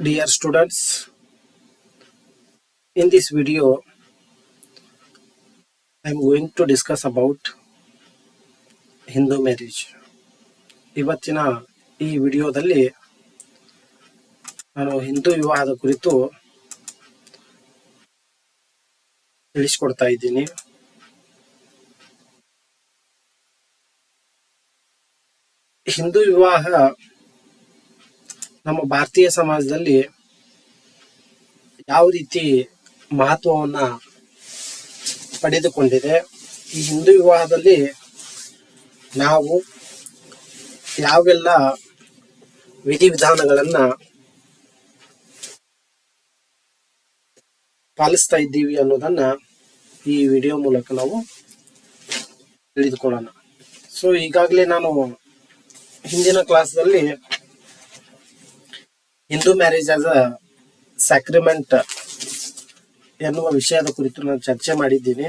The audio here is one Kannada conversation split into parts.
Dear students, in this video, I am going to discuss about Hindu marriage ಇವತ್ತಿನ ಈ ವಿಡಿಯೋದಲ್ಲಿ ನಾನು ಹಿಂದೂ ವಿವಾಹದ ಕುರಿತು ತಿಳಿಸ್ಕೊಡ್ತಾ ಇದ್ದೀನಿ ಹಿಂದೂ ವಿವಾಹ ನಮ್ಮ ಭಾರತೀಯ ಸಮಾಜದಲ್ಲಿ ಯಾವ ರೀತಿ ಮಹತ್ವವನ್ನ ಪಡೆದುಕೊಂಡಿದೆ ಈ ಹಿಂದೂ ವಿವಾಹದಲ್ಲಿ ನಾವು ಯಾವೆಲ್ಲ ವಿಧಿವಿಧಾನಗಳನ್ನ ಪಾಲಿಸ್ತಾ ಇದ್ದೀವಿ ಅನ್ನೋದನ್ನ ಈ ವಿಡಿಯೋ ಮೂಲಕ ನಾವು ತಿಳಿದುಕೊಳ್ಳೋಣ ಸೊ ಈಗಾಗಲೇ ನಾನು ಹಿಂದಿನ ಕ್ಲಾಸ್ದಲ್ಲಿ Hindu marriage as a sacrament ಎನ್ನುವ ವಿಷಯದ ಕುರಿತು ನಾನು ಚರ್ಚೆ ಮಾಡಿದ್ದೀನಿ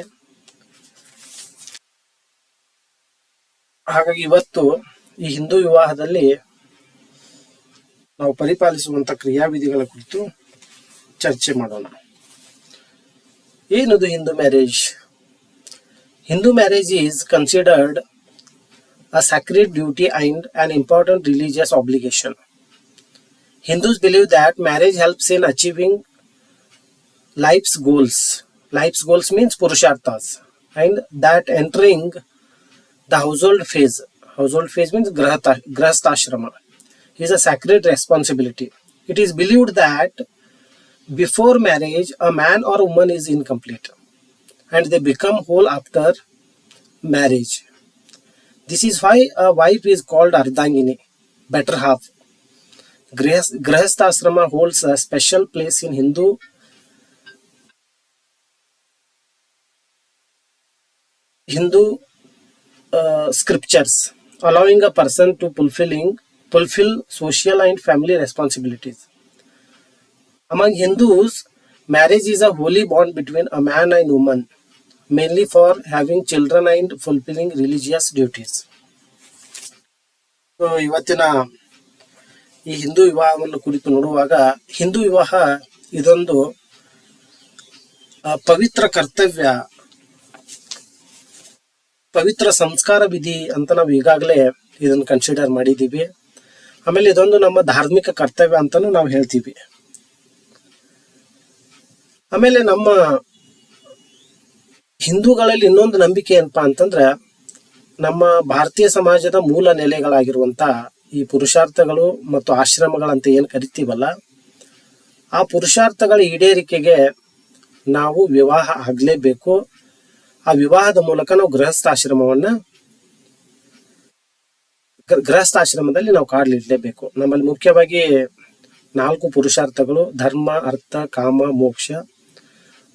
ಹಾಗಾಗಿ ಇವತ್ತು ಈ ಹಿಂದೂ ವಿವಾಹದಲ್ಲಿ ನಾವು ಪರಿಪಾಲಿಸುವಂತ ಕ್ರಿಯಾವಿಧಿಗಳ ಕುರಿತು ಚರ್ಚೆ ಮಾಡೋಣ ಏನದು Hindu marriage Hindu marriage is considered a sacred duty and an important religious obligation Hindus believe that marriage helps in achieving life's goals. Life's goals means Purusharthas, and that entering the household phase. Household phase means grahata, is a sacred responsibility. It is believed that before marriage, a man or woman is incomplete and they become whole after marriage. This is why a wife is called Ardangini, better half, Grihas- Grihastha holds a special place in Hindu Hindu uh, scriptures, allowing a person to fulfilling fulfill social and family responsibilities. Among Hindus, marriage is a holy bond between a man and woman, mainly for having children and fulfilling religious duties. So, ಇವತ್ತಿನ ಈ ಹಿಂದೂ ವಿವಾಹವನ್ನು ಕುರಿತು ನೋಡುವಾಗ ಹಿಂದೂ ವಿವಾಹ ಇದೊಂದು ಪವಿತ್ರ ಕರ್ತವ್ಯ ಪವಿತ್ರ ಸಂಸ್ಕಾರ ವಿಧಿ ಅಂತ ನಾವು ಈಗಾಗಲೇ ಇದನ್ನು ಕನ್ಸಿಡರ್ ಮಾಡಿದ್ದೀವಿ ಆಮೇಲೆ ಇದೊಂದು ನಮ್ಮ ಧಾರ್ಮಿಕ ಕರ್ತವ್ಯ ಅಂತಾನೂ ನಾವು ಹೇಳ್ತೀವಿ ಆಮೇಲೆ ನಮ್ಮ ಹಿಂದೂಗಳಲ್ಲಿ ಇನ್ನೊಂದು ನಂಬಿಕೆ ಏನಪ್ಪಾ ಅಂತಂದ್ರೆ ನಮ್ಮ ಭಾರತೀಯ ಸಮಾಜದ ಮೂಲ ನೆಲೆಗಳಾಗಿರುವಂತ ಈ ಪುರುಷಾರ್ಥಗಳು ಮತ್ತು ಆಶ್ರಮಗಳಂತ ಏನು ಕರಿತೀವಲ್ಲ ಆ ಪುರುಷಾರ್ಥಗಳ ಈಡೇರಿಕೆಗೆ ನಾವು ವಿವಾಹ ಆಗಲೇಬೇಕು ಆ ವಿವಾಹದ ಮೂಲಕ ನಾವು ಗೃಹಸ್ಥಾಶ್ರಮವನ್ನು ಗೃಹಸ್ಥಾಶ್ರಮದಲ್ಲಿ ನಾವು ಕಾಡಲಿಡಲೇಬೇಕು ನಮ್ಮಲ್ಲಿ ಮುಖ್ಯವಾಗಿ ನಾಲ್ಕು ಪುರುಷಾರ್ಥಗಳು ಧರ್ಮ ಅರ್ಥ ಕಾಮ ಮೋಕ್ಷ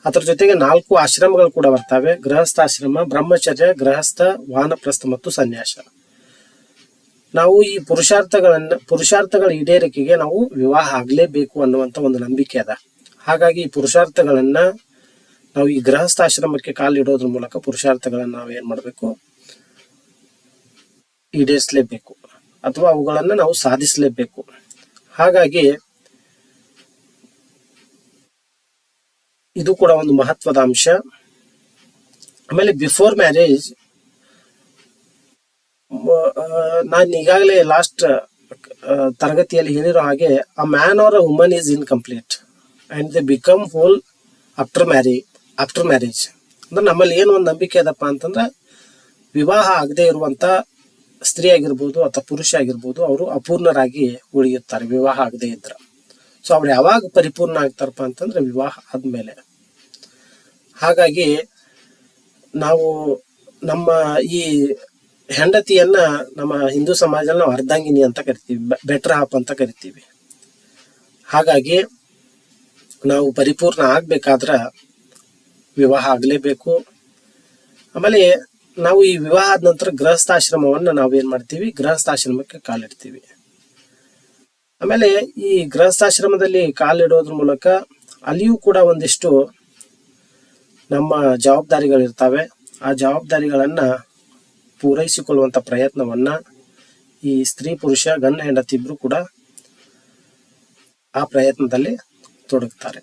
ಅದರ ಜೊತೆಗೆ ನಾಲ್ಕು ಆಶ್ರಮಗಳು ಕೂಡ ಬರ್ತವೆ ಗೃಹಸ್ಥಾಶ್ರಮ ಬ್ರಹ್ಮಚರ್ಯ ಗೃಹಸ್ಥ ವಾನಪ್ರಸ್ಥ ಮತ್ತು ಸನ್ಯಾಸ ನಾವು ಈ ಪುರುಷಾರ್ಥಗಳನ್ನ ಪುರುಷಾರ್ಥಗಳ ಈಡೇರಿಕೆಗೆ ನಾವು ವಿವಾಹ ಆಗಲೇಬೇಕು ಅನ್ನುವಂತ ಒಂದು ನಂಬಿಕೆ ಅದ ಹಾಗಾಗಿ ಈ ಪುರುಷಾರ್ಥಗಳನ್ನ ನಾವು ಈ ಗೃಹಸ್ಥಾಶ್ರಮಕ್ಕೆ ಕಾಲಿಡೋದ್ರ ಮೂಲಕ ಪುರುಷಾರ್ಥಗಳನ್ನ ನಾವು ಏನ್ ಮಾಡಬೇಕು ಈಡೇರಿಸಲೇಬೇಕು ಅಥವಾ ಅವುಗಳನ್ನ ನಾವು ಸಾಧಿಸಲೇಬೇಕು ಹಾಗಾಗಿ ಇದು ಕೂಡ ಒಂದು ಮಹತ್ವದ ಅಂಶ ಆಮೇಲೆ ಬಿಫೋರ್ ಮ್ಯಾರೇಜ್ ನಾನು ಈಗಾಗಲೇ ಲಾಸ್ಟ್ ತರಗತಿಯಲ್ಲಿ ಹೇಳಿರೋ ಹಾಗೆ a man or a woman is incomplete and they become whole after marry after marriage ಅಂದ್ರೆ ನಮ್ಮಲ್ಲಿ ಏನು ಒಂದು ನಂಬಿಕೆ ಅದಪ್ಪ ಅಂತಂದ್ರೆ ವಿವಾಹ ಆಗದೆ ಇರುವಂಥ ಸ್ತ್ರೀ ಆಗಿರ್ಬೋದು ಅಥವಾ ಪುರುಷ ಆಗಿರ್ಬೋದು ಅವರು ಅಪೂರ್ಣರಾಗಿ ಉಳಿಯುತ್ತಾರೆ ವಿವಾಹ ಆಗದೆ ಇದ್ರೆ ಸೊ ಅವ್ರು ಯಾವಾಗ ಪರಿಪೂರ್ಣ ಆಗ್ತಾರಪ್ಪ ಅಂತಂದ್ರೆ ವಿವಾಹ ಆದಮೇಲೆ ಹಾಗಾಗಿ ನಾವು ನಮ್ಮ ಈ ಹೆಂಡತಿಯನ್ನ ನಮ್ಮ ಹಿಂದೂ ಸಮಾಜದಲ್ಲಿ ನಾವು ಅರ್ಧಾಂಗಿನಿ ಅಂತ ಕರಿತೀವಿ ಬೆಟ್ರ ಹಾಪ್ ಅಂತ ಕರಿತೀವಿ ಹಾಗಾಗಿ ನಾವು ಪರಿಪೂರ್ಣ ಆಗ್ಬೇಕಾದ್ರೆ ವಿವಾಹ ಆಗಲೇಬೇಕು ಆಮೇಲೆ ನಾವು ಈ ವಿವಾಹದ ನಂತರ ಗೃಹಸ್ಥಾಶ್ರಮವನ್ನು ನಾವೇನು ಮಾಡ್ತೀವಿ ಗೃಹಸ್ಥಾಶ್ರಮಕ್ಕೆ ಕಾಲಿಡ್ತೀವಿ ಆಮೇಲೆ ಈ ಗೃಹಸ್ಥಾಶ್ರಮದಲ್ಲಿ ಕಾಲಿಡೋದ್ರ ಮೂಲಕ ಅಲ್ಲಿಯೂ ಕೂಡ ಒಂದಿಷ್ಟು ನಮ್ಮ ಜವಾಬ್ದಾರಿಗಳಿರ್ತವೆ ಆ ಜವಾಬ್ದಾರಿಗಳನ್ನು ಪೂರೈಸಿಕೊಳ್ಳುವಂಥ ಪ್ರಯತ್ನವನ್ನು ಈ ಸ್ತ್ರೀ ಪುರುಷ ಗಂಡ ಹೆಂಡತಿ ಕೂಡ ಆ ಪ್ರಯತ್ನದಲ್ಲಿ ತೊಡಗುತ್ತಾರೆ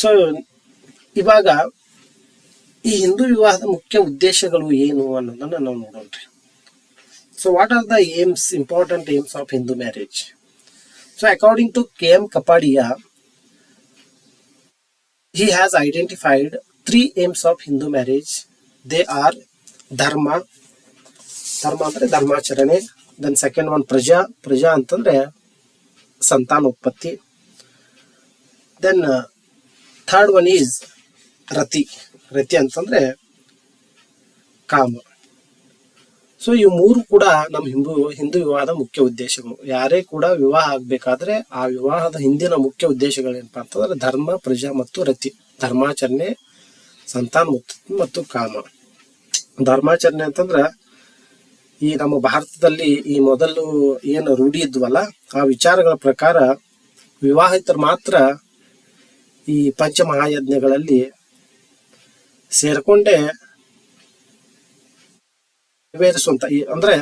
ಸೊ ಇವಾಗ ಈ ಹಿಂದೂ ವಿವಾಹದ ಮುಖ್ಯ ಉದ್ದೇಶಗಳು ಏನು ಅನ್ನೋದನ್ನ ನಾವು ನೋಡೋಣ್ರಿ so what are the aims important aims of Hindu marriage so according to K M Kapadia he has identified three aims of Hindu marriage they are dharma dharma ಅಂದರೆ ಧರ್ಮಾಚರಣೆ ದೆನ್ ಸೆಕೆಂಡ್ ಒನ್ ಪ್ರಜಾ ಪ್ರಜಾ ಅಂತಂದ್ರೆ ಸಂತಾನೋತ್ಪತ್ತಿ then third uh, one is rati rati ಅಂತಂದ್ರೆ ಕಾಮ ಸೊ ಈ ಮೂರು ಕೂಡ ನಮ್ಮ ಹಿಂದೂ ಹಿಂದೂ ವಿವಾಹದ ಮುಖ್ಯ ಉದ್ದೇಶಗಳು ಯಾರೇ ಕೂಡ ವಿವಾಹ ಆಗ್ಬೇಕಾದ್ರೆ ಆ ವಿವಾಹದ ಹಿಂದಿನ ಮುಖ್ಯ ಉದ್ದೇಶಗಳೇನಪ್ಪ ಅಂತಂದ್ರೆ ಧರ್ಮ ಪ್ರಜಾ ಮತ್ತು ರತಿ ಧರ್ಮಾಚರಣೆ ಸಂತಾನ ಮತ್ತು ಕಾಮ ಧರ್ಮಾಚರಣೆ ಅಂತಂದ್ರ ಈ ನಮ್ಮ ಭಾರತದಲ್ಲಿ ಈ ಮೊದಲು ಏನು ರೂಢಿ ಇದ್ವಲ್ಲ ಆ ವಿಚಾರಗಳ ಪ್ರಕಾರ ವಿವಾಹಿತರು ಮಾತ್ರ ಈ ಪಂಚಮಹಾಯಜ್ಞಗಳಲ್ಲಿ ಸೇರ್ಕೊಂಡೇ ನೆರವೇರಿಸುವಂತ ಈ ಅಂದ್ರೆ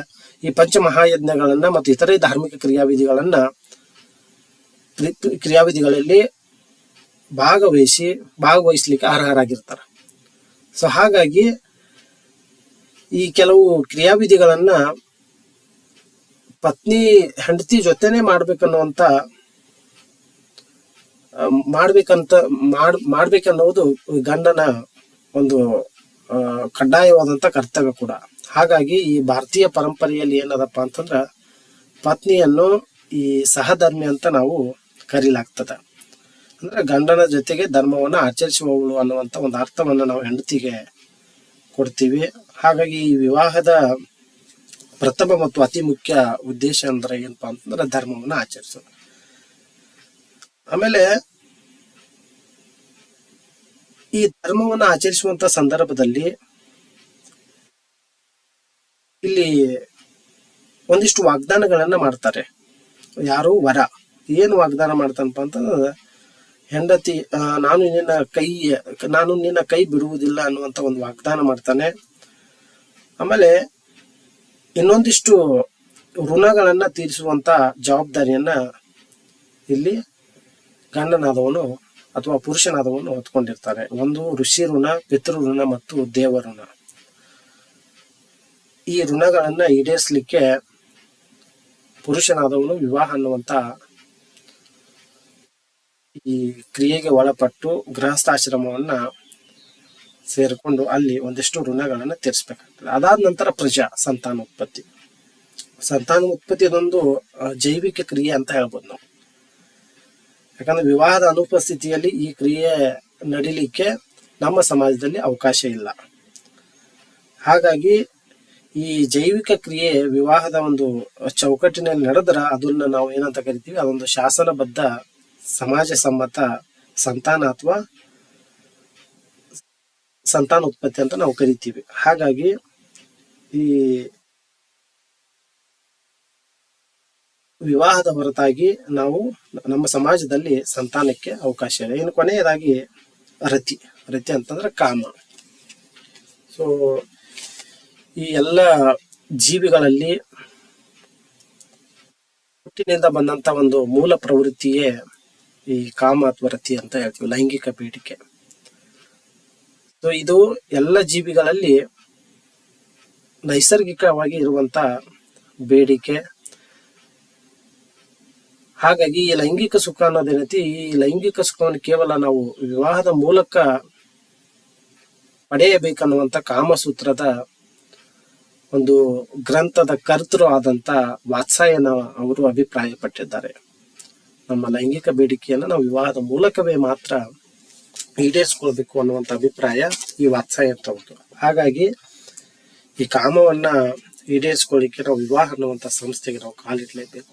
ಈ ಪಂಚಮಹಾಯಜ್ಞಗಳನ್ನ ಮತ್ತು ಇತರೆ ಧಾರ್ಮಿಕ ಕ್ರಿಯಾವಿಧಿಗಳನ್ನ ಕ್ರಿಯಾವಿಧಿಗಳಲ್ಲಿ ಭಾಗವಹಿಸಿ ಭಾಗವಹಿಸ್ಲಿಕ್ಕೆ ಅರ್ಹರಾಗಿರ್ತಾರೆ ಸೊ ಹಾಗಾಗಿ ಈ ಕೆಲವು ಕ್ರಿಯಾವಿಧಿಗಳನ್ನ ಪತ್ನಿ ಹೆಂಡತಿ ಜೊತೆನೆ ಮಾಡ್ಬೇಕನ್ನುವಂತ ಮಾಡ್ಬೇಕಂತ ಮಾಡ್ ಮಾಡ್ಬೇಕನ್ನುವುದು ಗಂಡನ ಒಂದು ಕಡ್ಡಾಯವಾದಂಥ ಕರ್ತವ್ಯ ಕೂಡ ಹಾಗಾಗಿ ಈ ಭಾರತೀಯ ಪರಂಪರೆಯಲ್ಲಿ ಏನದಪ್ಪ ಅಂತಂದ್ರೆ ಪತ್ನಿಯನ್ನು ಈ ಸಹಧರ್ಮಿ ಅಂತ ನಾವು ಕರೀಲಾಗ್ತದೆ ಅಂದ್ರೆ ಗಂಡನ ಜೊತೆಗೆ ಧರ್ಮವನ್ನು ಆಚರಿಸುವವಳು ಅನ್ನುವಂಥ ಒಂದು ಅರ್ಥವನ್ನು ನಾವು ಹೆಂಡತಿಗೆ ಕೊಡ್ತೀವಿ ಹಾಗಾಗಿ ಈ ವಿವಾಹದ ಪ್ರಥಮ ಮತ್ತು ಅತಿ ಮುಖ್ಯ ಉದ್ದೇಶ ಅಂದ್ರೆ ಏನಪ್ಪಾ ಅಂತಂದ್ರೆ ಧರ್ಮವನ್ನು ಆಚರಿಸೋದು ಆಮೇಲೆ ಈ ಧರ್ಮವನ್ನು ಆಚರಿಸುವಂತ ಸಂದರ್ಭದಲ್ಲಿ ಇಲ್ಲಿ ಒಂದಿಷ್ಟು ವಾಗ್ದಾನಗಳನ್ನ ಮಾಡ್ತಾರೆ ಯಾರು ವರ ಏನು ವಾಗ್ದಾನ ಮಾಡ್ತಾನಪ್ಪ ಅಂತಂದ್ರೆ ಹೆಂಡತಿ ನಾನು ನಿನ್ನ ಕೈ ನಾನು ನಿನ್ನ ಕೈ ಬಿಡುವುದಿಲ್ಲ ಅನ್ನುವಂತ ಒಂದು ವಾಗ್ದಾನ ಮಾಡ್ತಾನೆ ಆಮೇಲೆ ಇನ್ನೊಂದಿಷ್ಟು ಋಣಗಳನ್ನ ತೀರಿಸುವಂತ ಜವಾಬ್ದಾರಿಯನ್ನ ಇಲ್ಲಿ ಗಂಡನಾದವನು ಅಥವಾ ಪುರುಷನಾದವನ್ನು ಹೊತ್ಕೊಂಡಿರ್ತಾರೆ ಒಂದು ಋಷಿ ಋಣ ಪಿತೃ ಋಣ ಮತ್ತು ದೇವ ಋಣ ಈ ಋಣಗಳನ್ನ ಈಡೇರಿಸಲಿಕ್ಕೆ ಪುರುಷನಾದವನು ವಿವಾಹ ಅನ್ನುವಂತ ಈ ಕ್ರಿಯೆಗೆ ಒಳಪಟ್ಟು ಗೃಹಸ್ಥಾಶ್ರಮವನ್ನ ಸೇರಿಕೊಂಡು ಅಲ್ಲಿ ಒಂದಿಷ್ಟು ಋಣಗಳನ್ನು ತೀರಿಸಬೇಕಾಗ್ತದೆ ಅದಾದ ನಂತರ ಪ್ರಜಾ ಸಂತಾನೋತ್ಪತ್ತಿ ಸಂತಾನೋತ್ಪತ್ತಿ ಅದೊಂದು ಜೈವಿಕ ಕ್ರಿಯೆ ಅಂತ ಹೇಳ್ಬೋದು ನಾವು ಯಾಕಂದ್ರೆ ವಿವಾಹದ ಅನುಪಸ್ಥಿತಿಯಲ್ಲಿ ಈ ಕ್ರಿಯೆ ನಡೀಲಿಕ್ಕೆ ನಮ್ಮ ಸಮಾಜದಲ್ಲಿ ಅವಕಾಶ ಇಲ್ಲ ಹಾಗಾಗಿ ಈ ಜೈವಿಕ ಕ್ರಿಯೆ ವಿವಾಹದ ಒಂದು ಚೌಕಟ್ಟಿನಲ್ಲಿ ನಡೆದ್ರ ಅದನ್ನ ನಾವು ಏನಂತ ಕರಿತೀವಿ ಅದೊಂದು ಶಾಸನಬದ್ಧ ಸಮಾಜ ಸಮ್ಮತ ಸಂತಾನ ಅಥವಾ ಸಂತಾನೋತ್ಪತ್ತಿ ಅಂತ ನಾವು ಕರಿತೀವಿ ಹಾಗಾಗಿ ಈ ವಿವಾಹದ ಹೊರತಾಗಿ ನಾವು ನಮ್ಮ ಸಮಾಜದಲ್ಲಿ ಸಂತಾನಕ್ಕೆ ಅವಕಾಶ ಇದೆ ಇನ್ನು ಕೊನೆಯದಾಗಿ ರತಿ ರತಿ ಅಂತಂದ್ರೆ ಕಾಮ ಸೊ ಈ ಎಲ್ಲ ಜೀವಿಗಳಲ್ಲಿ ಹುಟ್ಟಿನಿಂದ ಬಂದಂತ ಒಂದು ಮೂಲ ಪ್ರವೃತ್ತಿಯೇ ಈ ಕಾಮ ಅಥವಾ ರತಿ ಅಂತ ಹೇಳ್ತೀವಿ ಲೈಂಗಿಕ ಬೇಡಿಕೆ ಸೊ ಇದು ಎಲ್ಲ ಜೀವಿಗಳಲ್ಲಿ ನೈಸರ್ಗಿಕವಾಗಿ ಇರುವಂತ ಬೇಡಿಕೆ ಹಾಗಾಗಿ ಈ ಲೈಂಗಿಕ ಸುಖ ಅನ್ನೋದೇನೈತಿ ಈ ಲೈಂಗಿಕ ಸುಖವನ್ನು ಕೇವಲ ನಾವು ವಿವಾಹದ ಮೂಲಕ ಪಡೆಯಬೇಕನ್ನುವಂಥ ಕಾಮಸೂತ್ರದ ಒಂದು ಗ್ರಂಥದ ಕರ್ತೃ ಆದಂತ ವಾತ್ಸಾಯನ ಅವರು ಅಭಿಪ್ರಾಯಪಟ್ಟಿದ್ದಾರೆ ನಮ್ಮ ಲೈಂಗಿಕ ಬೇಡಿಕೆಯನ್ನು ನಾವು ವಿವಾಹದ ಮೂಲಕವೇ ಮಾತ್ರ ಈಡೇರಿಸ್ಕೊಳ್ಬೇಕು ಅನ್ನುವಂಥ ಅಭಿಪ್ರಾಯ ಈ ವಾತ್ಸಾಯ ಅಂತ ಹಾಗಾಗಿ ಈ ಕಾಮವನ್ನ ಈಡೇರಿಸ್ಕೊಳ್ಳಿಕ್ಕೆ ನಾವು ವಿವಾಹ ಅನ್ನುವಂಥ ಸಂಸ್ಥೆಗೆ ನಾವು ಕಾಲಿಡಲೇಬೇಕು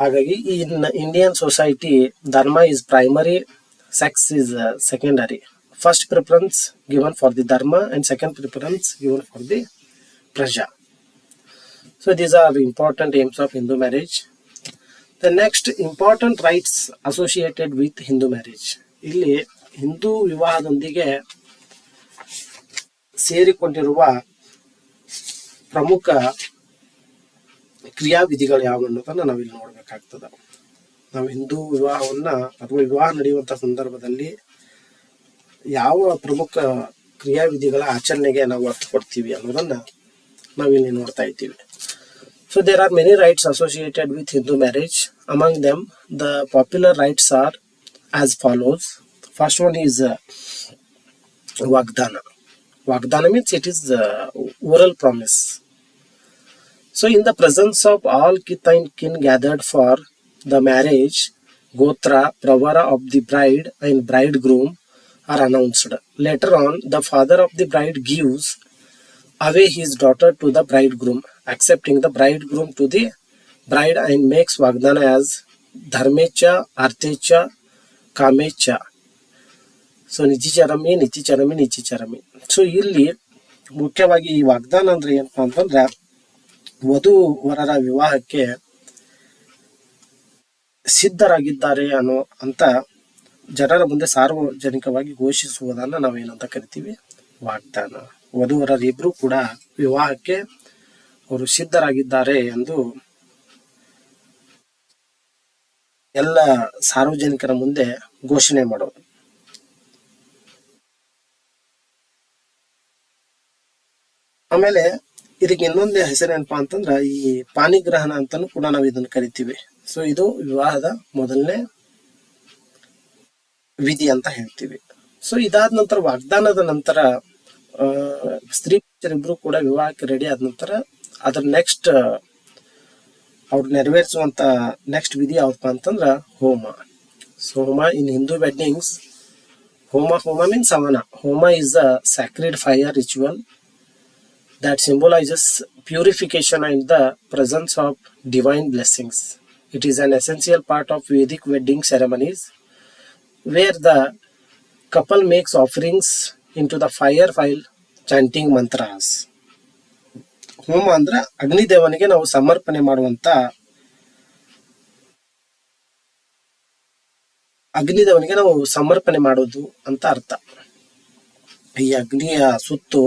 ಹಾಗಾಗಿ ಈ Indian society dharma is primary sex is secondary first preference given for the dharma and second preference given for the praja so these are important aims of Hindu marriage the next important rites associated with Hindu marriage ಇಲ್ಲಿ ಹಿಂದೂ ವಿವಾಹದೊಂದಿಗೆ ಸೇರಿಕೊಂಡಿರುವ ಪ್ರಮುಖ ಕ್ರಿಯಾವಿಧಿಗಳು ಯಾವ ಅನ್ನೋದನ್ನ ನಾವಿಲ್ಲಿ ನೋಡ್ಬೇಕಾಗ್ತದೆ ನಾವು ಹಿಂದೂ ವಿವಾಹವನ್ನ ಅಥವಾ ವಿವಾಹ ನಡೆಯುವಂತ ಸಂದರ್ಭದಲ್ಲಿ ಯಾವ ಪ್ರಮುಖ ಕ್ರಿಯಾವಿಧಿಗಳ ಆಚರಣೆಗೆ ನಾವು ಅರ್ಥ ಕೊಡ್ತೀವಿ ಅನ್ನೋದನ್ನ ನಾವಿಲ್ಲಿ ನೋಡ್ತಾ ಇದ್ದೀವಿ so there are many rites associated with Hindu marriage among them the popular rites are as follows first one is vagdana vagdana means it is oral promise So, in the presence of all kith and kin gathered for the marriage, Gotra, Pravara of the bride and bridegroom are announced. Later on, the father of the bride gives away his daughter to the bridegroom, accepting the bridegroom to the bride and makes Vagdana as Dharmecha, Artecha, Kamecha. So ನಿಚಿಚರಮಿ ನಿಚಿಚರಮಿ ನಿಚಿಚರಮಿ ಸೊ ಇಲ್ಲಿ ಮುಖ್ಯವಾಗಿ ಈ ವಾಗ್ದಾನ ಅಂದ್ರೆ ಏನಪ್ಪಾ ಅಂತಂದ್ರೆ ವಧು ವರರ ವಿವಾಹಕ್ಕೆ ಸಿದ್ಧರಾಗಿದ್ದಾರೆ ಅನ್ನೋ ಅಂತ ಜನರ ಮುಂದೆ ಸಾರ್ವಜನಿಕವಾಗಿ ಘೋಷಿಸುವುದನ್ನು ನಾವೇನಂತ ಕರಿತೀವಿ ವಾಗ್ದಾನ ವಧುವರರಿಬ್ರು ಕೂಡ ವಿವಾಹಕ್ಕೆ ಅವರು ಸಿದ್ಧರಾಗಿದ್ದಾರೆ ಎಂದು ಎಲ್ಲ ಸಾರ್ವಜನಿಕರ ಮುಂದೆ ಘೋಷಣೆ ಮಾಡೋದು ಆಮೇಲೆ ಇದಕ್ಕೆ ಹೆಸರು ಹೆಸರೇನಪ್ಪಾ ಅಂತಂದ್ರ ಈ ಪಾನಿಗ್ರಹಣ ಅಂತಾನು ಕೂಡ ನಾವು ಇದನ್ನು ಕರಿತೀವಿ ಸೊ ಇದು ವಿವಾಹದ ಮೊದಲನೇ ವಿಧಿ ಅಂತ ಹೇಳ್ತೀವಿ ಸೊ ಇದಾದ ನಂತರ ವಾಗ್ದಾನದ ನಂತರ ಸ್ತ್ರೀ ಪುರುಷರಿಬ್ರು ಕೂಡ ವಿವಾಹಕ್ಕೆ ರೆಡಿ ಆದ ನಂತರ ಅದ್ರ ನೆಕ್ಸ್ಟ್ ಅವ್ರು ನೆರವೇರಿಸುವಂತ ನೆಕ್ಸ್ಟ್ ವಿಧಿ ಯಾವ್ದಪ್ಪ ಅಂತಂದ್ರ ಹೋಮ ಸೊ ಹೋಮ ಇನ್ ಹಿಂದೂ ವೆಡ್ಡಿಂಗ್ಸ್ ಹೋಮ ಹೋಮ ಮೀನ್ಸ್ ಅವನ homa is a sacred fire ritual that symbolizes purification and the presence of divine blessings. It is an essential part of Vedic wedding ceremonies where the couple makes offerings into the fire while chanting mantras. ಹೋಮ ಅಂದ್ರೆ ಅಗ್ನಿದೇವನಿಗೆ ನಾವು ಸಮರ್ಪಣೆ ಮಾಡುವಂತ ಅಗ್ನಿದೇವನಿಗೆ ನಾವು ಸಮರ್ಪಣೆ ಮಾಡೋದು ಅಂತ ಅರ್ಥ ಈ ಅಗ್ನಿಯ ಸುತ್ತು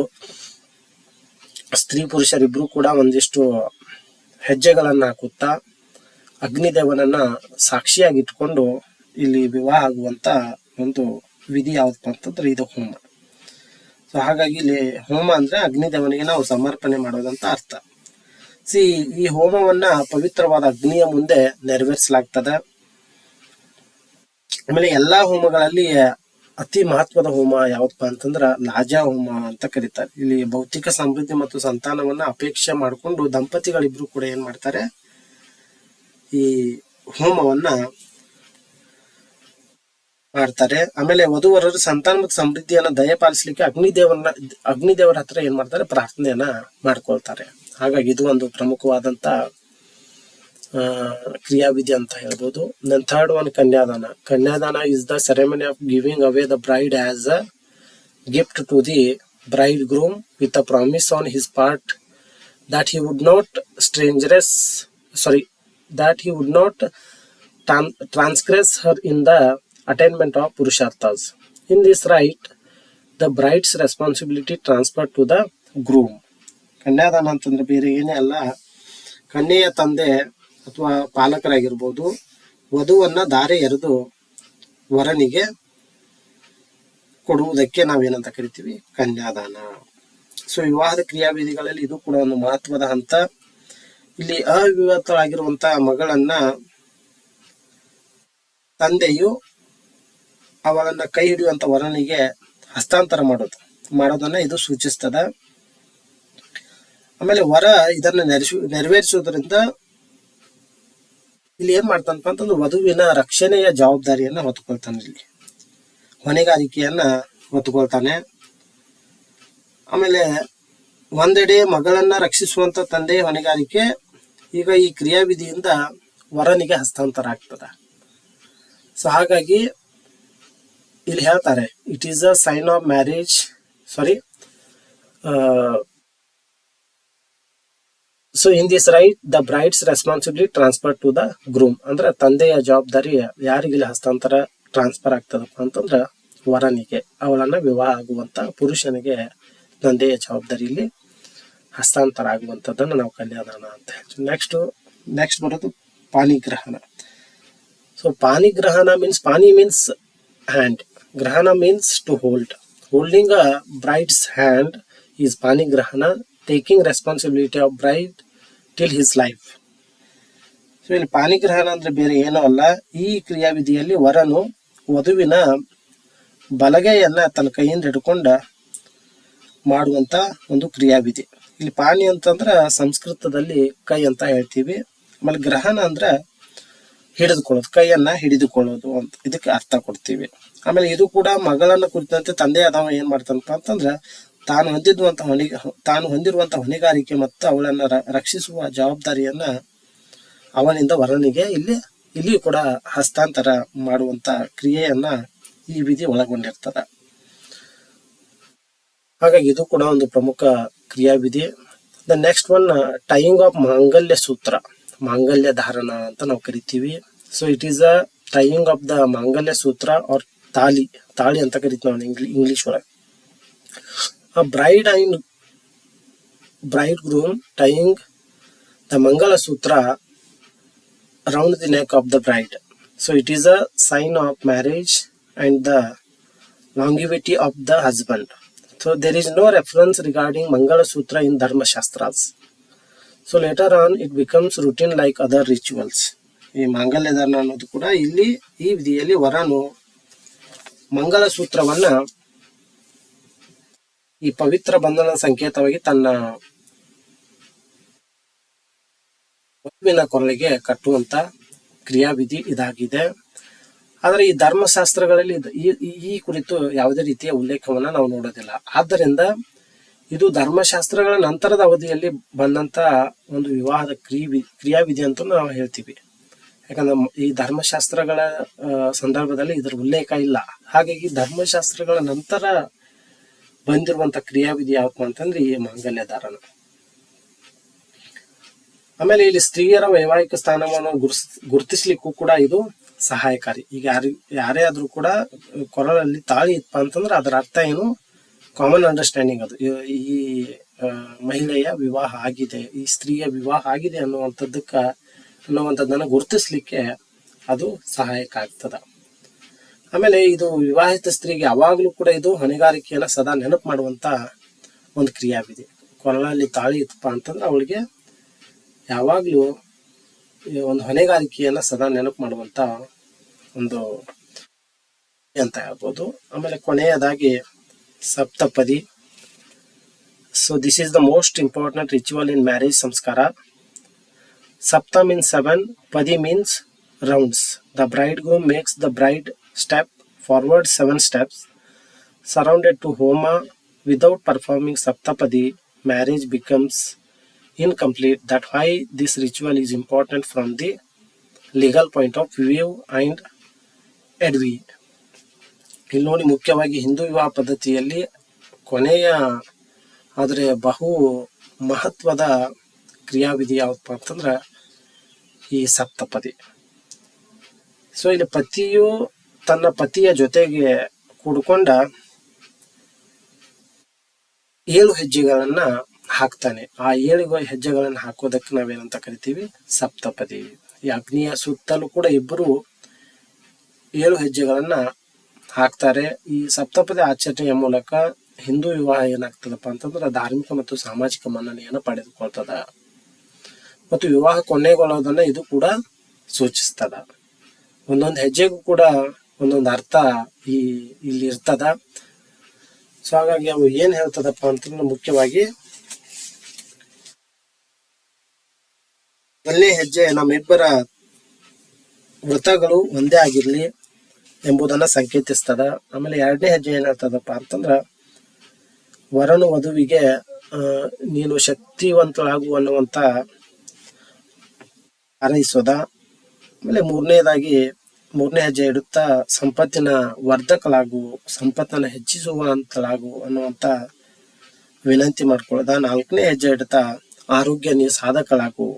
ಸ್ತ್ರೀ ಪುರುಷರಿಬ್ರು ಕೂಡ ಒಂದಿಷ್ಟು ಹೆಜ್ಜೆಗಳನ್ನ ಹಾಕುತ್ತಾ ಅಗ್ನಿದೇವನನ್ನ ಇಟ್ಕೊಂಡು ಇಲ್ಲಿ ವಿವಾಹ ಆಗುವಂತ ಒಂದು ವಿಧಿ ಯಾವ್ದಪ್ಪ ಅಂತಂದ್ರೆ ಇದು ಹೋಮ ಸೊ ಹಾಗಾಗಿ ಇಲ್ಲಿ ಹೋಮ ಅಂದ್ರೆ ಅಗ್ನಿದೇವನಿಗೆ ನಾವು ಸಮರ್ಪಣೆ ಮಾಡೋದಂತ ಅರ್ಥ ಸಿ ಈ ಹೋಮವನ್ನ ಪವಿತ್ರವಾದ ಅಗ್ನಿಯ ಮುಂದೆ ನೆರವೇರಿಸಲಾಗ್ತದೆ ಆಮೇಲೆ ಎಲ್ಲಾ ಹೋಮಗಳಲ್ಲಿ ಅತಿ ಮಹತ್ವದ ಹೋಮ ಯಾವಪ್ಪ ಅಂತಂದ್ರ ಲಾಜಾ ಹೋಮ ಅಂತ ಕರೀತಾರೆ ಇಲ್ಲಿ ಭೌತಿಕ ಸಮೃದ್ಧಿ ಮತ್ತು ಸಂತಾನವನ್ನ ಅಪೇಕ್ಷೆ ಮಾಡಿಕೊಂಡು ದಂಪತಿಗಳಿಬ್ರು ಕೂಡ ಏನ್ ಮಾಡ್ತಾರೆ ಈ ಹೋಮವನ್ನ ಮಾಡ್ತಾರೆ ಆಮೇಲೆ ವಧುವರರು ಸಂತಾನ ಮತ್ತು ಸಮೃದ್ಧಿಯನ್ನ ದಯಪಾಲಿಸಲಿಕ್ಕೆ ಅಗ್ನಿದೇವನ ಅಗ್ನಿದೇವರ ಹತ್ರ ಏನ್ ಮಾಡ್ತಾರೆ ಪ್ರಾರ್ಥನೆಯನ್ನ ಮಾಡ್ಕೊಳ್ತಾರೆ ಹಾಗಾಗಿ ಇದು ಒಂದು ಪ್ರಮುಖವಾದಂತ ಕ್ರಿಯಾವಿಧಿ ಅಂತ ಹೇಳ್ಬೋದು then third one kanyadana kanyadana is the ceremony of giving away the bride as a gift to the bride groom with a promise on his part that he would not strangerous sorry that he would not transgress her in the attainment of purusharthas in this rite the bride's responsibility transfer to the groom kanyadana ಅಂತಂದ್ರೆ ಬೇರೆ ಏನೇ ಅಲ್ಲ ಕನ್ಯೆಯ ತಂದೆ ಅಥವಾ ಪಾಲಕರಾಗಿರ್ಬೋದು ವಧುವನ್ನ ದಾರೆ ಎರೆದು ವರನಿಗೆ ಕೊಡುವುದಕ್ಕೆ ನಾವೇನಂತ ಕರಿತೀವಿ ಕನ್ಯಾದಾನ ಸೊ ವಿವಾಹದ ಕ್ರಿಯಾವಿಧಿಗಳಲ್ಲಿ ಇದು ಕೂಡ ಒಂದು ಮಹತ್ವದ ಹಂತ ಇಲ್ಲಿ ಅವಿವಾಹಿತರಾಗಿರುವಂತಹ ಮಗಳನ್ನ ತಂದೆಯು ಅವಳನ್ನ ಕೈ ಹಿಡಿಯುವಂತ ವರನಿಗೆ ಹಸ್ತಾಂತರ ಮಾಡೋದು ಮಾಡೋದನ್ನ ಇದು ಸೂಚಿಸ್ತದ ಆಮೇಲೆ ವರ ಇದನ್ನ ನೆರವೇರಿಸುವುದರಿಂದ ಇಲ್ಲಿ ಏನ್ ಮಾಡ್ತಾನಪ್ಪ ಅಂತಂದ್ರೆ ವಧುವಿನ ರಕ್ಷಣೆಯ ಜವಾಬ್ದಾರಿಯನ್ನ ಹೊತ್ಕೊಳ್ತಾನೆ ಇಲ್ಲಿ ಹೊಣೆಗಾರಿಕೆಯನ್ನ ಹೊತ್ಕೊಳ್ತಾನೆ ಆಮೇಲೆ ಒಂದೆಡೆ ಮಗಳನ್ನ ರಕ್ಷಿಸುವಂತ ತಂದೆ ಹೊಣೆಗಾರಿಕೆ ಈಗ ಈ ಕ್ರಿಯಾವಿಧಿಯಿಂದ ವರನಿಗೆ ಹಸ್ತಾಂತರ ಆಗ್ತದ ಸೊ ಹಾಗಾಗಿ ಇಲ್ಲಿ ಹೇಳ್ತಾರೆ it is a sign of marriage sorry so in this rite the bride's responsibility transfer to the groom ಅಂದ್ರೆ ತಂದೆಯ ಜವಾಬ್ದಾರಿ ಯಾರಿಗಿಲ್ಲಿ ಹಸ್ತಾಂತರ ಟ್ರಾನ್ಸ್ಫರ್ ಆಗ್ತದಪ್ಪ ಅಂತಂದ್ರೆ ವರನಿಗೆ ಅವಳನ್ನ ವಿವಾಹ ಆಗುವಂತ ಪುರುಷನಿಗೆ ತಂದೆಯ ಜವಾಬ್ದಾರಿಯಲ್ಲಿ ಹಸ್ತಾಂತರ ಆಗುವಂಥದ್ದನ್ನು ನಾವು ಕಲ್ಯಾಣ ಅಂತ ಹೇಳ್ತೀವಿ ನೆಕ್ಸ್ಟ್ ನೆಕ್ಸ್ಟ್ ಬರೋದು panigrahana so panigrahana means pani means hand grahana means to hold holding a bride's hand is panigrahana taking responsibility of bride till his life so ಇಲ್ಲಿ ಪಾಣಿಗ್ರಹಣ ಅಂದ್ರೆ ಬೇರೆ ಏನೂ ಅಲ್ಲ ಈ ಕ್ರಿಯಾವಿಧಿಯಲ್ಲಿ ವರನು ವಧುವಿನ ಬಲಗೈಯನ್ನ ತನ್ನ ಕೈಯಿಂದ ಹಿಡ್ಕೊಂಡ ಮಾಡುವಂತ ಒಂದು ಕ್ರಿಯಾವಿಧಿ ಇಲ್ಲಿ ಪಾಣಿ ಅಂತಂದ್ರೆ ಸಂಸ್ಕೃತದಲ್ಲಿ ಕೈ ಅಂತ ಹೇಳ್ತೀವಿ ಆಮೇಲೆ ಗ್ರಹಣ ಅಂದ್ರೆ ಹಿಡಿದುಕೊಳ್ಳೋದು ಕೈಯನ್ನ ಹಿಡಿದುಕೊಳ್ಳೋದು ಅಂತ ಇದಕ್ಕೆ ಅರ್ಥ ಕೊಡ್ತೀವಿ ಆಮೇಲೆ ಇದು ಕೂಡ ಮಗಳನ್ನ ಕುರಿತಂತೆ ತಂದೆ ಆದವ ಏನ್ ಮಾಡ್ತಾನಪ್ಪ ಅಂತಂದ್ರೆ ತಾನು ಹೊಂದಿರುವಂತ ಹೊಣೆ ತಾನು ಹೊಂದಿರುವಂತ ಹೊಣೆಗಾರಿಕೆ ಮತ್ತು ಅವಳನ್ನ ರಕ್ಷಿಸುವ ಜವಾಬ್ದಾರಿಯನ್ನ ಅವನಿಂದ ವರನಿಗೆ ಇಲ್ಲಿ ಇಲ್ಲಿ ಕೂಡ ಹಸ್ತಾಂತರ ಮಾಡುವಂತ ಕ್ರಿಯೆಯನ್ನ ಈ ವಿಧಿ ಒಳಗೊಂಡಿರ್ತದ ಹಾಗಾಗಿ ಇದು ಕೂಡ ಒಂದು ಪ್ರಮುಖ ಕ್ರಿಯಾವಿಧಿ the next one tying of mangalya sutra ಮಾಂಗಲ್ಯ ಧಾರಣ ಅಂತ ನಾವು ಕರಿತೀವಿ so it is a tying of the mangalya sutra or tali tali ಅಂತ ಕರಿತೀವಿ ನಾವು ಇಂಗ್ಲಿ ಇಂಗ್ಲಿಷ್ ಒಳಗೆ A bride and bridegroom tying the Mangala Sutra around the neck of the bride. So it is a sign of marriage and the longevity of the husband. So there is no reference regarding Mangala Sutra in Dharma Shastras. So later on it becomes routine like other rituals ಈ ಮಾಂಗಲ್ಯಧರ್ಮ ಅನ್ನೋದು ಕೂಡ ಇಲ್ಲಿ ಈ ವಿಧಿಯಲ್ಲಿ ವರನು ಮಂಗಲ vanna ಈ ಪವಿತ್ರ ಬಂಧನ ಸಂಕೇತವಾಗಿ ತನ್ನ ವಧುವಿನ ಕೊರಳಿಗೆ ಕಟ್ಟುವಂತ ಕ್ರಿಯಾವಿಧಿ ಇದಾಗಿದೆ ಆದರೆ ಈ ಧರ್ಮಶಾಸ್ತ್ರಗಳಲ್ಲಿ ಈ ಕುರಿತು ಯಾವುದೇ ರೀತಿಯ ಉಲ್ಲೇಖವನ್ನ ನಾವು ನೋಡೋದಿಲ್ಲ ಆದ್ದರಿಂದ ಇದು ಧರ್ಮಶಾಸ್ತ್ರಗಳ ನಂತರದ ಅವಧಿಯಲ್ಲಿ ಬಂದಂತ ಒಂದು ವಿವಾಹದ ಕ್ರಿಯ ಕ್ರಿಯಾವಿಧಿ ಅಂತ ನಾವು ಹೇಳ್ತೀವಿ ಯಾಕಂದ್ರೆ ಈ ಧರ್ಮಶಾಸ್ತ್ರಗಳ ಸಂದರ್ಭದಲ್ಲಿ ಇದರ ಉಲ್ಲೇಖ ಇಲ್ಲ ಹಾಗಾಗಿ ಧರ್ಮಶಾಸ್ತ್ರಗಳ ನಂತರ ಬಂದಿರುವಂತ ಕ್ರಿಯಾವಿಧಿ ಯಾವಪ್ಪ ಅಂತಂದ್ರೆ ಈ ಮಾಂಗಲ್ಯ ಆಮೇಲೆ ಇಲ್ಲಿ ಸ್ತ್ರೀಯರ ವೈವಾಹಿಕ ಸ್ಥಾನವನ್ನು ಗುರುಸ್ ಗುರುತಿಸ್ಲಿಕ್ಕೂ ಕೂಡ ಇದು ಸಹಾಯಕಾರಿ ಈಗ ಯಾರು ಯಾರೇ ಆದ್ರೂ ಕೂಡ ಕೊರಳಲ್ಲಿ ತಾಳಿ ಇತ್ತ ಅಂತಂದ್ರೆ ಅದರ ಅರ್ಥ ಏನು ಕಾಮನ್ ಅಂಡರ್ಸ್ಟ್ಯಾಂಡಿಂಗ್ ಅದು ಈ ಮಹಿಳೆಯ ವಿವಾಹ ಆಗಿದೆ ಈ ಸ್ತ್ರೀಯ ವಿವಾಹ ಆಗಿದೆ ಅನ್ನುವಂಥದ್ದಕ್ಕ ಅನ್ನುವಂಥದ್ದನ್ನ ಗುರುತಿಸ್ಲಿಕ್ಕೆ ಅದು ಸಹಾಯಕ ಆಗ್ತದೆ ಆಮೇಲೆ ಇದು ವಿವಾಹಿತ ಸ್ತ್ರೀಗೆ ಯಾವಾಗಲೂ ಕೂಡ ಇದು ಹೊಣೆಗಾರಿಕೆಯನ್ನ ಸದಾ ನೆನಪು ಮಾಡುವಂತ ಒಂದು ಕ್ರಿಯಾವಿದೆ ಕೊರಳಲ್ಲಿ ತಾಳಿ ಇತ್ತಪ್ಪ ಅಂತಂದ್ರೆ ಅವಳಿಗೆ ಯಾವಾಗಲೂ ಒಂದು ಹೊಣೆಗಾರಿಕೆಯನ್ನ ಸದಾ ನೆನಪು ಮಾಡುವಂತ ಒಂದು ಅಂತ ಹೇಳ್ಬೋದು ಆಮೇಲೆ ಕೊನೆಯದಾಗಿ saptapadi so this is the most important ritual in marriage samskara sapta means seven padi means rounds the bride go makes the bride step forward seven steps surrounded to Homa without performing Saptapadi, marriage becomes incomplete. That why this ritual is important from the legal point of view and ಎಡ್ವಿ ಇಲ್ಲಿ ನೋಡಿ ಮುಖ್ಯವಾಗಿ ಹಿಂದೂ ವಿವಾಹ ಪದ್ಧತಿಯಲ್ಲಿ ಕೊನೆಯ ಆದರೆ ಬಹು ಮಹತ್ವದ ಕ್ರಿಯಾವಿಧಿ ಯಾವಪ್ಪ ಅಂತಂದ್ರೆ ಈ ಸಪ್ತಪದಿ ಸೊ ಇಲ್ಲಿ ಪತಿಯು ತನ್ನ ಪತಿಯ ಜೊತೆಗೆ ಕೂಡ್ಕೊಂಡ ಏಳು ಹೆಜ್ಜೆಗಳನ್ನ ಹಾಕ್ತಾನೆ ಆ ಏಳು ಹೆಜ್ಜೆಗಳನ್ನ ಹಾಕೋದಕ್ಕೆ ನಾವೇನಂತ ಕರಿತೀವಿ ಸಪ್ತಪದಿ ಈ ಅಗ್ನಿಯ ಸುತ್ತಲೂ ಕೂಡ ಇಬ್ಬರು ಏಳು ಹೆಜ್ಜೆಗಳನ್ನ ಹಾಕ್ತಾರೆ ಈ ಸಪ್ತಪದಿ ಆಚರಣೆಯ ಮೂಲಕ ಹಿಂದೂ ವಿವಾಹ ಏನಾಗ್ತದಪ್ಪ ಅಂತಂದ್ರೆ ಧಾರ್ಮಿಕ ಮತ್ತು ಸಾಮಾಜಿಕ ಮನ್ನಣೆಯನ್ನು ಪಡೆದುಕೊಳ್ತದ ಮತ್ತು ವಿವಾಹ ಕೊನೆಗೊಳ್ಳೋದನ್ನ ಇದು ಕೂಡ ಸೂಚಿಸ್ತದ ಒಂದೊಂದು ಹೆಜ್ಜೆಗೂ ಕೂಡ ಒಂದೊಂದು ಅರ್ಥ ಈ ಇಲ್ಲಿ ಇರ್ತದ ಸೊ ಹಾಗಾಗಿ ಅವು ಏನು ಹೇಳ್ತದಪ್ಪ ಅಂತಂದ್ರೆ ಮುಖ್ಯವಾಗಿ ಮೊದಲನೇ ಹೆಜ್ಜೆ ನಮ್ಮಿಬ್ಬರ ವೃತಗಳು ಒಂದೇ ಆಗಿರ್ಲಿ ಎಂಬುದನ್ನ ಸಂಕೇತಿಸ್ತದ ಆಮೇಲೆ ಎರಡನೇ ಹೆಜ್ಜೆ ಏನ್ ಹೇಳ್ತದಪ್ಪ ಅಂತಂದ್ರ ವರನ ವಧುವಿಗೆ ನೀನು ಶಕ್ತಿವಂತಳಾಗು ಅನ್ನುವಂತ ಹಾರೈಸೋದ ಆಮೇಲೆ ಮೂರನೇದಾಗಿ ಮೂರನೇ ಹೆಜ್ಜೆ ಇಡುತ್ತಾ ಸಂಪತ್ತಿನ ವರ್ಧಕಲಾಗು ಸಂಪತ್ತನ್ನು ಹೆಚ್ಚಿಸುವ ಅಂತಲಾಗು ಅನ್ನುವಂಥ ವಿನಂತಿ ಮಾಡ್ಕೊಳ್ಳದ ನಾಲ್ಕನೇ ಹೆಜ್ಜೆ ಇಡುತ್ತಾ ಆರೋಗ್ಯ ನೀವು ಸಾಧಕಲಾಗು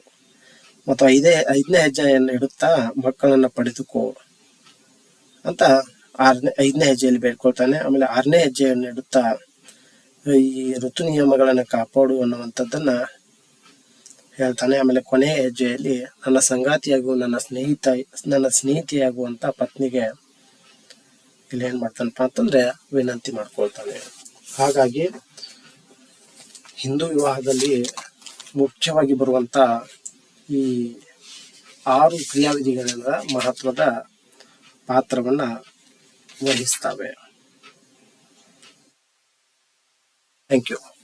ಮತ್ತು ಐದೇ ಐದನೇ ಹೆಜ್ಜೆಯನ್ನು ಇಡುತ್ತಾ ಮಕ್ಕಳನ್ನು ಪಡೆದುಕೋ ಅಂತ ಆರನೇ ಐದನೇ ಹೆಜ್ಜೆಯಲ್ಲಿ ಬೇಡ್ಕೊಳ್ತಾನೆ ಆಮೇಲೆ ಆರನೇ ಹೆಜ್ಜೆಯನ್ನು ಇಡುತ್ತಾ ಈ ಋತು ನಿಯಮಗಳನ್ನು ಕಾಪಾಡು ಅನ್ನುವಂಥದ್ದನ್ನು ಹೇಳ್ತಾನೆ ಆಮೇಲೆ ಕೊನೆ ಹೆಜ್ಜೆಯಲ್ಲಿ ನನ್ನ ಸಂಗಾತಿಯಾಗುವ ನನ್ನ ಸ್ನೇಹಿತ ನನ್ನ ಸ್ನೇಹಿತೆಯಾಗುವಂತ ಪತ್ನಿಗೆ ಇಲ್ಲಿ ಏನ್ ಮಾಡ್ತಾನಪ್ಪ ಅಂತಂದ್ರೆ ವಿನಂತಿ ಮಾಡ್ಕೊಳ್ತಾನೆ ಹಾಗಾಗಿ ಹಿಂದೂ ವಿವಾಹದಲ್ಲಿ ಮುಖ್ಯವಾಗಿ ಬರುವಂತ ಈ ಆರು ಕ್ರಿಯಾವಿಧಿಗಳಿಂದ ಮಹತ್ವದ ಪಾತ್ರವನ್ನ ವಹಿಸ್ತವೆ ಥ್ಯಾಂಕ್ ಯು